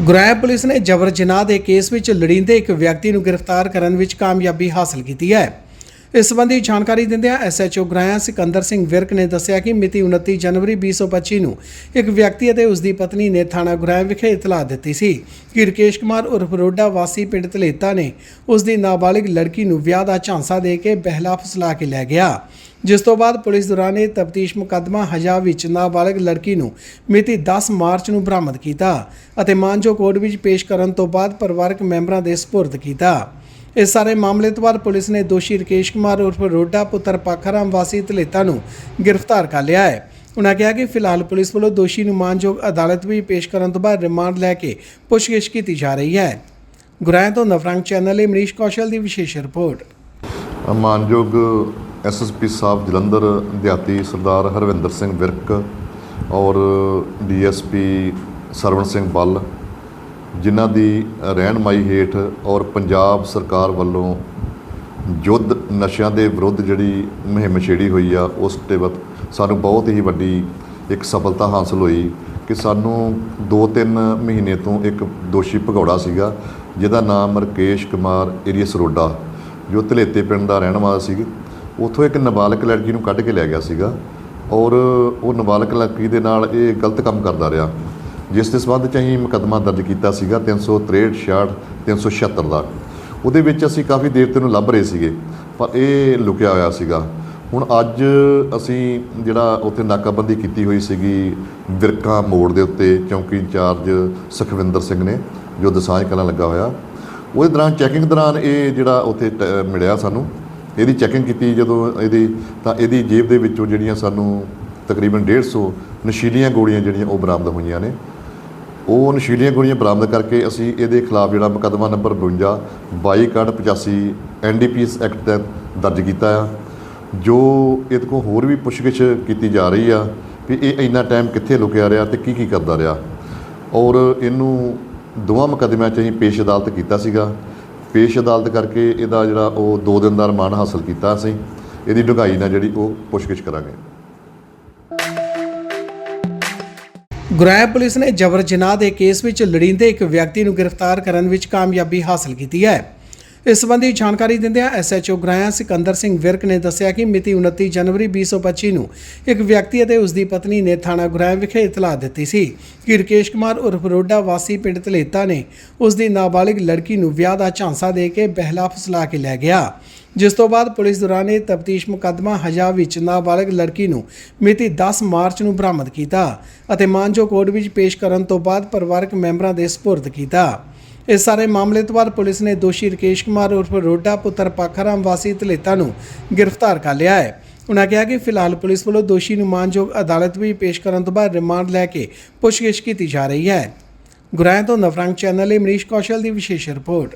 ਗੁਰਾਇਆ police ਨੇ ਜਬਰ ਜਨਾਹ ਦੇ ਕੇਸ ਵਿੱਚ ਲੜਿੰਦੇ ਇੱਕ ਵਿਅਕਤੀ ਨੂੰ ਗ੍ਰਿਫਤਾਰ ਕਰਨ ਵਿੱਚ ਕਾਮਯਾਬੀ ਹਾਸਲ ਕੀਤੀ ਹੈ। ਇਸ ਸੰਬੰਧੀ ਜਾਣਕਾਰੀ ਦਿੰਦਿਆਂ ਐਸਐਚਓ ਗੁਰਾਇਆ ਸਿਕੰਦਰ ਸਿੰਘ ਵਿਰਕ ਨੇ ਦੱਸਿਆ ਕਿ ਮਿਤੀ 29 ਜਨਵਰੀ 2025 ਨੂੰ ਇੱਕ ਵਿਅਕਤੀ ਅਤੇ ਉਸ ਦੀ ਪਤਨੀ ਨੇ ਥਾਣਾ ਗੁਰਾਇਆ ਵਿਖੇ ਇਤਲਾਹ ਦਿੱਤੀ ਸੀ। ਕਿ ਰਕੇਸ਼ ਕੁਮਾਰ ਉਰਫ ਰੋਡਾ ਵਾਸੀ ਪਿੰਡ ਧਲੇਤਾ ਨੇ ਉਸ ਦੀ ਨਾਬਾਲਿਗ ਲੜਕੀ ਨੂੰ ਵਿਆਹ ਦਾ ਝਾਂਸਾ ਦੇ ਕੇ ਬਹਿਲਾ ਫਸਲਾ ਕੇ ਲੈ ਗਿਆ। ਜਿਸ ਤੋਂ ਬਾਅਦ ਪੁਲਿਸ ਦੌਰਾਨ ਇਹ ਤਫਤੀਸ਼ ਮੁਕੱਦਮਾ ਹਜਾ ਵਿੱਚ ਨਾਬਾਲਗ ਲੜਕੀ ਨੂੰ ਮਿਤੀ 10 ਮਾਰਚ ਨੂੰ ਬਰਾਮਦ ਕੀਤਾ ਅਤੇ ਮਾਨਜੋ ਕੋਰਟ ਵਿੱਚ ਪੇਸ਼ ਕਰਨ ਤੋਂ ਬਾਅਦ ਪਰਿਵਾਰਕ ਮੈਂਬਰਾਂ ਦੇ ਸਪੁਰਦ ਕੀਤਾ। ਇਸ ਸਾਰੇ ਮਾਮਲੇ ਤੋਂ ਬਾਅਦ ਪੁਲਿਸ ਨੇ ਦੋਸ਼ੀ ਰਕੇਸ਼ ਕੁਮਾਰ ਉਰਫ ਰੋਡਾ ਪੁੱਤਰ ਪਾਖਾਰਾਮ ਵਾਸੀ ਧਲੇਤਾ ਨੂੰ ਗ੍ਰਿਫਤਾਰ ਕਰ ਲਿਆ ਹੈ। ਉਨ੍ਹਾਂ ਕਿਹਾ ਕਿ ਫਿਲਹਾਲ ਪੁਲਿਸ ਵੱਲੋਂ ਦੋਸ਼ੀ ਨੂੰ ਮਾਨਯੋਗ ਅਦਾਲਤ ਵਿੱਚ ਪੇਸ਼ ਕਰਨ ਤੋਂ ਬਾਅਦ ਰਿਮਾਂਡ ਲੈ ਕੇ ਪੁੱਛਗਿੱਛ ਕੀਤੀ ਜਾ ਰਹੀ ਹੈ। ਗੁਰਾਇਆ ਤੋਂ ਨਵਰੰਗ ਚੈਨਲ ਲਈ ਮਨੀਸ਼ ਕੌਸ਼ਲ ਦੀ ਵਿਸ਼ੇਸ਼ ਰਿਪੋਰਟ। ਮਾਨਯੋਗ ਐਸਐਸਪੀ ਸਾਹਿਬ ਜਲੰਧਰ, ਦਿਹਾਤੀ ਸਰਦਾਰ ਹਰਵਿੰਦਰ ਸਿੰਘ ਵਿਰਕ ਔਰ ਡੀਐਸਪੀ ਸਰਵਣ ਸਿੰਘ ਬੱਲ, ਜਿਨ੍ਹਾਂ ਦੀ ਰਹਿਨਮਾਈ ਹੇਠ ਔਰ ਪੰਜਾਬ ਸਰਕਾਰ ਵੱਲੋਂ ਯੁੱਧ ਨਸ਼ਿਆਂ ਦੇ ਵਿਰੁੱਧ ਜਿਹੜੀ ਮੁਹਿੰਮ ਛੇੜੀ ਹੋਈ ਆ, ਉਸ ਤੇ ਵਕਤ ਸਾਨੂੰ ਬਹੁਤ ਹੀ ਵੱਡੀ ਇੱਕ ਸਫਲਤਾ ਹਾਸਲ ਹੋਈ ਕਿ ਸਾਨੂੰ 2-3 ਮਹੀਨੇ ਤੋਂ ਇੱਕ ਦੋਸ਼ੀ ਭਗੌੜਾ ਸੀਗਾ, ਜਿਹਦਾ ਨਾਮ ਰਕੇਸ਼ ਕੁਮਾਰ ਏਰੀਅਸ ਰੋਡਾ ਜੋ ਧਲੇਤੇ ਪਿੰਡ ਦਾ ਰਹਿਣ ਵਾਲਾ ਸੀ। ਉੱਥੋਂ ਇੱਕ ਨਾਬਾਲਗ ਲੜਕੀ ਨੂੰ ਕੱਢ ਕੇ ਲੈ ਗਿਆ ਸੀਗਾ ਔਰ ਉਹ ਨਾਬਾਲਗ ਲੜਕੀ ਦੇ ਨਾਲ ਇਹ ਗਲਤ ਕੰਮ ਕਰਦਾ ਰਿਹਾ। ਜਿਸ ਦੇ ਸਬੰਧ ਚ ਅਸੀਂ ਮੁਕੱਦਮਾ ਦਰਜ ਕੀਤਾ ਸੀਗਾ 363 66 376 ਦਾ। ਉਹਦੇ ਵਿੱਚ ਅਸੀਂ ਕਾਫੀ ਦੇਰ ਤੋਂ ਲੱਭ ਰਹੇ ਸੀਗੇ, ਪਰ ਇਹ ਲੁਕਿਆ ਹੋਇਆ ਸੀਗਾ। ਹੁਣ ਅੱਜ ਅਸੀਂ ਜਿਹੜਾ ਉੱਥੇ ਨਾਕਾਬੰਦੀ ਕੀਤੀ ਹੋਈ ਸੀਗੀ ਵਿਰਕਾ ਮੋੜ ਦੇ ਉੱਤੇ, ਚੌਂਕੀ ਇੰਚਾਰਜ ਸੁਖਵਿੰਦਰ ਸਿੰਘ ਨੇ, ਜੋ ਦਸਾਂਝ ਕਲਾਂ ਲੱਗਾ ਹੋਇਆ। ਉਹਦੇ ਦੌਰਾਨ ਚੈਕਿੰਗ ਦੌਰਾਨ ਇਹ ਜਿਹੜਾ ਉੱਥੇ ਟ- ਮਿਲਿਆ ਸਾਨੂੰ। ਇਹਦੀ ਚੈਕਿੰਗ ਕੀਤੀ ਜਦੋਂ ਇਹਦੀ, ਤਾਂ ਇਹਦੀ ਜੇਬ ਦੇ ਵਿੱਚੋਂ ਜਿਹੜੀਆਂ ਸਾਨੂੰ ਤਕਰੀਬਨ 150 ਨਸ਼ੀਲੀਆਂ ਗੋਲੀਆਂ ਜਿਹੜੀਆਂ ਉਹ ਬਰਾਮਦ ਹੋਈਆਂ ਨੇ। ਉਹ ਨਸ਼ੀਲੀਆਂ ਗੋਲੀਆਂ ਬਰਾਮਦ ਕਰਕੇ ਅਸੀਂ ਇਹਦੇ ਖਿਲਾਫ ਜਿਹੜਾ ਮੁਕੱਦਮਾ ਨੰਬਰ 52 2285 ਐਨਡੀਪੀਐਸ ਐਕਟ ਤਹਿਤ ਦਰਜ ਕੀਤਾ ਆ। ਜੋ ਇਹਦੇ ਕੋਲ ਹੋਰ ਵੀ ਪੁੱਛਗਿੱਛ ਕੀਤੀ ਜਾ ਰਹੀ ਆ ਵੀ ਇਹ ਇੰਨਾ ਟਾਈਮ ਕਿੱਥੇ ਲੁਕਿਆ ਰਿਹਾ ਤੇ ਕੀ ਕੀ ਕਰਦਾ ਰਿਹਾ। ਔਰ ਇਹਨੂੰ ਦੋਵਾਂ ਮੁਕੱਦਮਿਆਂ 'ਚ ਅਸੀਂ ਪੇਸ਼ ਅਦਾਲਤ ਕੀਤਾ ਸੀਗਾ। ਪੇਸ਼ ਅਦਾਲਤ ਕਰਕੇ ਇਹਦਾ ਜਿਹੜਾ ਉਹ 2 ਦਿਨ ਦਾ ਰਿਮਾਂਡ ਹਾਸਲ ਕੀਤਾ ਅਸੀਂ, ਇਹਦੀ ਡੂੰਘਾਈ ਨਾਲ ਜਿਹੜੀ ਉਹ ਪੁੱਛਗਿੱਛ ਕਰਾਂਗੇ। ਗੁਰਾਇਆ ਪੁਲਿਸ ਨੇ ਜਬਰ ਜਨਾਹ ਦੇ ਕੇਸ ਵਿੱਚ ਲੜਿੰਦੇ ਇੱਕ ਵਿਅਕਤੀ ਨੂੰ ਗ੍ਰਿਫਤਾਰ ਕਰਨ ਵਿੱਚ ਕਾਮਯਾਬੀ ਹਾਸਲ ਕੀਤੀ ਹੈ। ਇਸ ਸੰਬੰਧੀ ਜਾਣਕਾਰੀ ਦਿੰਦਿਆਂ ਐਸਐਚਓ ਗ੍ਰਾਇਆ ਸਿਕੰਦਰ ਸਿੰਘ ਵਿਰਕ ਨੇ ਦੱਸਿਆ ਕਿ ਮਿਤੀ 29 ਜਨਵਰੀ 2025 ਨੂੰ ਇੱਕ ਵਿਅਕਤੀ ਅਤੇ ਉਸ ਦੀ ਪਤਨੀ ਨੇ ਥਾਣਾ ਗੁਰਾਇਆ ਵਿਖੇ ਇਤਲਾਹ ਦਿੱਤੀ ਸੀ। ਕਿ ਰਕੇਸ਼ ਕੁਮਾਰ ਉਰਫ ਰੋਡਾ ਵਾਸੀ ਪਿੰਡ ਧਲੇਤਾ ਨੇ ਉਸ ਦੀ ਨਾਬਾਲਿਗ ਲੜਕੀ ਨੂੰ ਵਿਆਹ ਦਾ ਝਾਂਸਾ ਦੇ ਕੇ ਬਹਿਲਾ ਫਸਲਾ ਕੇ ਲੈ ਗਿਆ। ਜਿਸ ਤੋਂ ਬਾਅਦ ਪੁਲਿਸ ਦੌਰਾਨ ਇਹ ਤਫਤੀਸ਼ ਮੁਕੱਦਮਾ ਹਜਾ ਵਿੱਚ ਨਾਬਾਲਗ ਲੜਕੀ ਨੂੰ ਮਿਤੀ 10 ਮਾਰਚ ਨੂੰ ਬਰਾਮਦ ਕੀਤਾ ਅਤੇ ਮਾਨਜੋ ਕੋਰਟ ਵਿੱਚ ਪੇਸ਼ ਕਰਨ ਤੋਂ ਬਾਅਦ ਪਰਿਵਾਰਕ ਮੈਂਬਰਾਂ ਦੇ ਸਪੁਰਦ ਕੀਤਾ। ਇਸ ਸਾਰੇ ਮਾਮਲੇ ਤੋਂ ਬਾਅਦ ਪੁਲਿਸ ਨੇ ਦੋਸ਼ੀ ਰਕੇਸ਼ ਕੁਮਾਰ ਉਰਫ ਰੋਡਾ ਪੁੱਤਰ ਪਾਖਾਰਾਮ ਵਾਸੀ ਧਲੇਤਾ ਨੂੰ ਗ੍ਰਿਫਤਾਰ ਕਰ ਲਿਆ ਹੈ। ਉਨ੍ਹਾਂ ਕਿਹਾ ਕਿ ਫਿਲਹਾਲ ਪੁਲਿਸ ਵੱਲੋਂ ਦੋਸ਼ੀ ਨੂੰ ਮਾਨਯੋਗ ਅਦਾਲਤ ਵਿੱਚ ਪੇਸ਼ ਕਰਨ ਤੋਂ ਬਾਅਦ ਰਿਮਾਂਡ ਲੈ ਕੇ ਪੁੱਛਗਿੱਛ ਕੀਤੀ ਜਾ ਰਹੀ ਹੈ। ਗੁਰਾਇਆਂ ਤੋਂ ਨਵਰੰਗ ਚੈਨਲ ਲਈ ਮਨੀਸ਼ ਕੌਸ਼ਲ ਦੀ ਵਿਸ਼ੇਸ਼ ਰਿਪੋਰਟ।